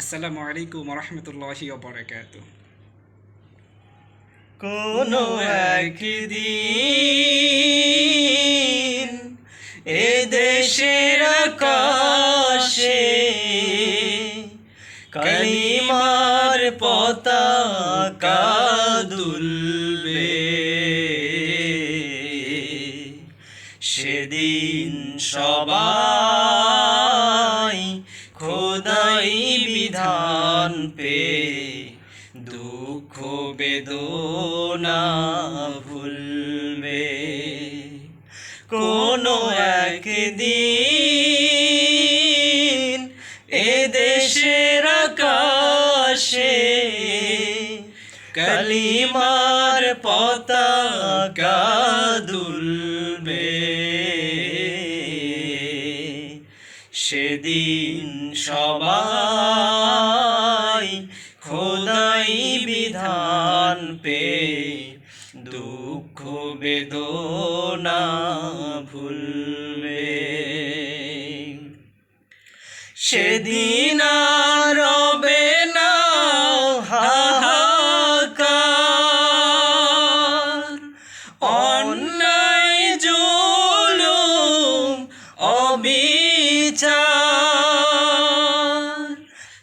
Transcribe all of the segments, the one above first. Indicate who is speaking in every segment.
Speaker 1: আসসালামু আলাইকুম রহমতুল্লাহি ওবরাকাত
Speaker 2: কোনো একদিন এ দেশের আকাশে কালিমার পতাকা দুলবে। সেদিন সবাই খোদাই বিধান পে দুঃখ বেদনা ভুলবে। কোনো একদিন এ দেশের আকাশে কালিমার পতাকা দুলবে। সেদিন সবাই খোদাই বিধান পে দুঃখ বেদনা ভুলবে। সেদিন রবে না অন্যায়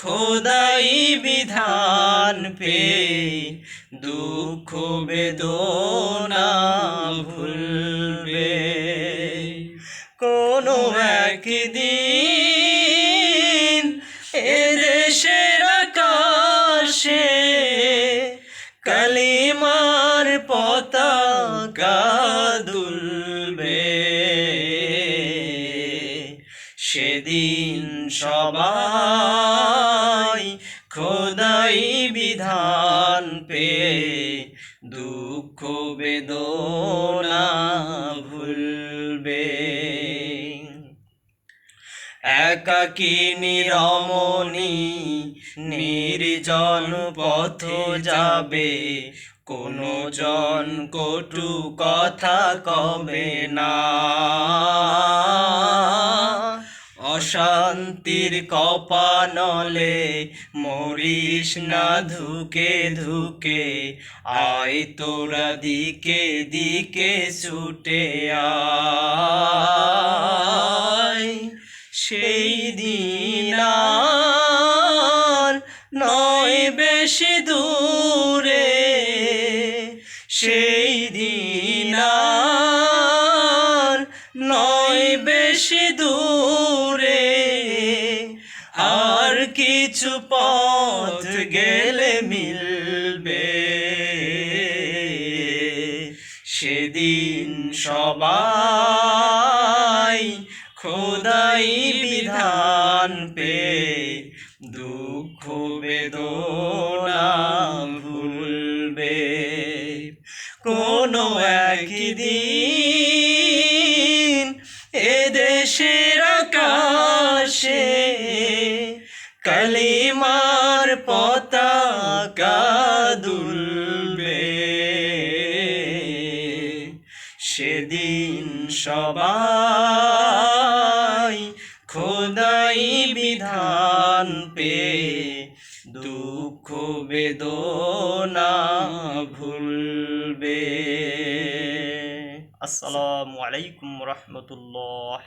Speaker 2: খোদাই বিধান পে দুঃখ বেদনা ভুলবে। কোনো একদিন এ দেশের আকাশে কালিমার পতাকা দুলবে। খোদাই বিধান পে দুঃখ বেদনা ভুলবে। একাকী নিরমণি নির্জন পথ যাবে কোনো জন কটু কথা কবে না। অশান্তির কপানলে মরিস না ধুকে ধুকে, আয় তোরা দিকে দিকে ছুটে সেই দিন নয় বেশি দূরে, সেই দিন আর কিছু পথ গেলে মিলবে। সেদিন সবাই খোদাই বিধান পে দুঃখ, বেদনা ভুলবে। কোনো একদিন এ দুলবে সেদিন সবাই খোদাই বিধান পে দুঃখ বেদনা ভুলবে। আসসালামু আলাইকুম রহমতুল্লাহ।